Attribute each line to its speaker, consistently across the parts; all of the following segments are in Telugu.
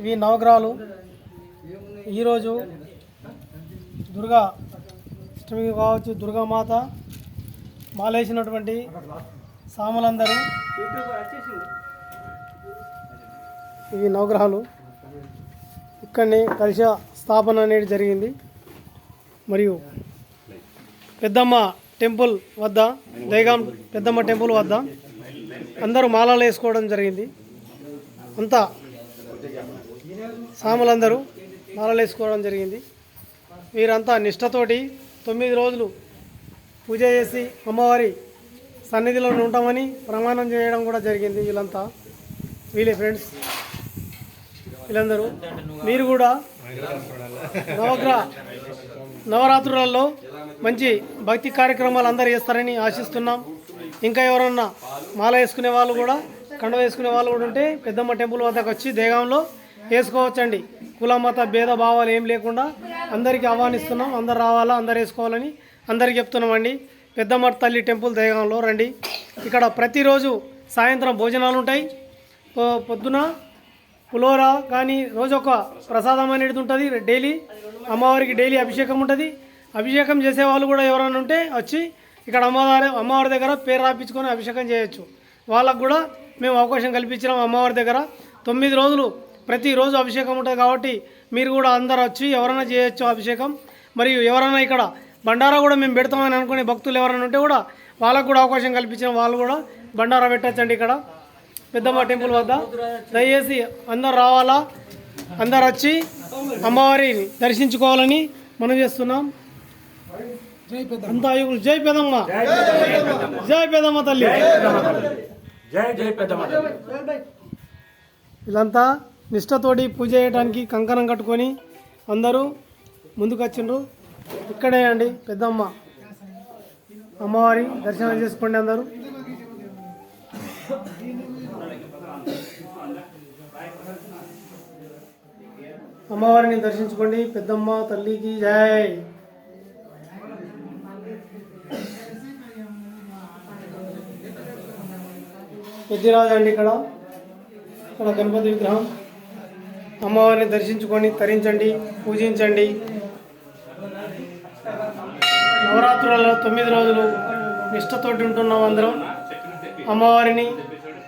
Speaker 1: ఇవి నవగ్రహాలు. ఈరోజు దుర్గా అష్టమి కావచ్చు దుర్గామాత మాలేసినటువంటి సాములందరూ ఇవి నవగ్రహాలు ఇక్కడనే కలిసి స్థాపన అనేది జరిగింది. మరియు పెద్దమ్మ టెంపుల్ వద్ద దైగాం పెద్దమ్మ టెంపుల్ వద్ద అందరూ మాలలు వేసుకోవడం జరిగింది. అంతా సాములందరూ మాలలు వేసుకోవడం జరిగింది. వీరంతా నిష్టతోటి తొమ్మిది రోజులు పూజ చేసి అమ్మవారి సన్నిధిలో ఉంటామని ప్రమాణం చేయడం కూడా జరిగింది వీళ్ళంతా. వీళ్ళే ఫ్రెండ్స్. వీళ్ళందరూ. మీరు కూడా నవగ్రహ నవరాత్రులలో మంచి భక్తి కార్యక్రమాలు అందరూ చేస్తారని ఆశిస్తున్నాం. ఇంకా ఎవరన్నా మాల వేసుకునే వాళ్ళు కూడా కండ వేసుకునే వాళ్ళు కూడా ఉంటే పెద్దమ్మ టెంపుల్ వద్దకు వచ్చి దేగంలో వేసుకోవచ్చండి. కుల మత భేద భావాలు ఏం లేకుండా అందరికీ ఆహ్వానిస్తున్నాం. అందరు రావాలా అందరు వేసుకోవాలని అందరికీ చెప్తున్నామండి. పెద్దమ్మ తల్లి టెంపుల్ దేగంలో రండి. ఇక్కడ ప్రతిరోజు సాయంత్రం భోజనాలు ఉంటాయి. పొద్దున పులోర కానీ రోజు ఒక ప్రసాదం అనేది ఉంటుంది. డైలీ అమ్మవారికి డైలీ అభిషేకం ఉంటుంది. అభిషేకం చేసే వాళ్ళు కూడా ఎవరైనా ఉంటే వచ్చి ఇక్కడ అమ్మవారి అమ్మవారి దగ్గర పేరు రాపించుకొని అభిషేకం చేయొచ్చు. వాళ్ళకు కూడా మేము అవకాశం కల్పించినాం అమ్మవారి దగ్గర. తొమ్మిది రోజులు ప్రతిరోజు అభిషేకం ఉంటుంది కాబట్టి మీరు కూడా అందరు వచ్చి ఎవరైనా చేయొచ్చు అభిషేకం. మరియు ఎవరైనా ఇక్కడ బండారా కూడా మేము పెడతామని అనుకునే భక్తులు ఎవరైనా ఉంటే కూడా వాళ్ళకు కూడా అవకాశం కల్పించిన వాళ్ళు కూడా బండారా పెట్టచ్చండి ఇక్కడ. పెద్దమ్మ టెంపుల్ వద్ద దయచేసి అందరు రావాలా? అందరు వచ్చి అమ్మవారిని దర్శించుకోవాలని మనం చేస్తున్నాం. అంతా యుగులు జై పెదమ్మ జై పెదమ్మ తల్లి.
Speaker 2: జై జై పెద్దమ్మ
Speaker 1: వీళ్ళంతా నిష్టతోటి పూజ చేయడానికి కంకణం కట్టుకొని అందరూ ముందుకు వచ్చిండ్రు. ఇక్కడే అండి పెద్దమ్మ. అమ్మవారి దర్శనం చేసుకోండి అందరూ. అమ్మవారిని దర్శించుకోండి. పెద్దమ్మ తల్లికి జై. పెద్దిరాజు అండి ఇక్కడ. ఇక్కడ గణపతి విగ్రహం. అమ్మవారిని దర్శించుకొని తరించండి పూజించండి. నవరాత్రులలో తొమ్మిది రోజులు నిష్టతోటి ఉంటున్నాం అందరం. అమ్మవారిని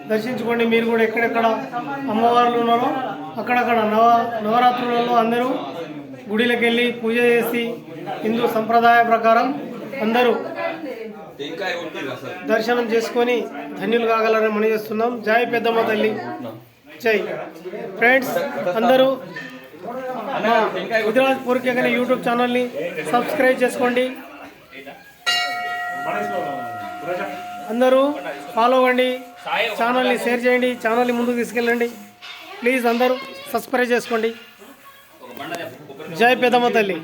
Speaker 1: దర్శించుకోండి. మీరు కూడా ఎక్కడెక్కడ అమ్మవార్లు ఉన్నారో అక్కడక్కడ నవ నవరాత్రులలో అందరూ గుడిలకు వెళ్ళి పూజ చేసి హిందూ సంప్రదాయ ప్రకారం అందరూ దర్శనం చేసుకొని ధన్యులు కాగలరని మనం చేస్తున్నాం. జై పెద్దమ్మ తల్లి. జై. ఫ్రెండ్స్ అందరూ మా గుజరాత్ పూర్వక యూట్యూబ్ ఛానల్ని సబ్స్క్రైబ్ చేసుకోండి. అందరూ ఫాలో అవ్వండి. ఛానల్ని షేర్ చేయండి. ఛానల్ని ముందుకు తీసుకెళ్ళండి. ప్లీజ్ అందరూ సబ్స్క్రైబ్ చేసుకోండి. జై పెదమ్మ తల్లి.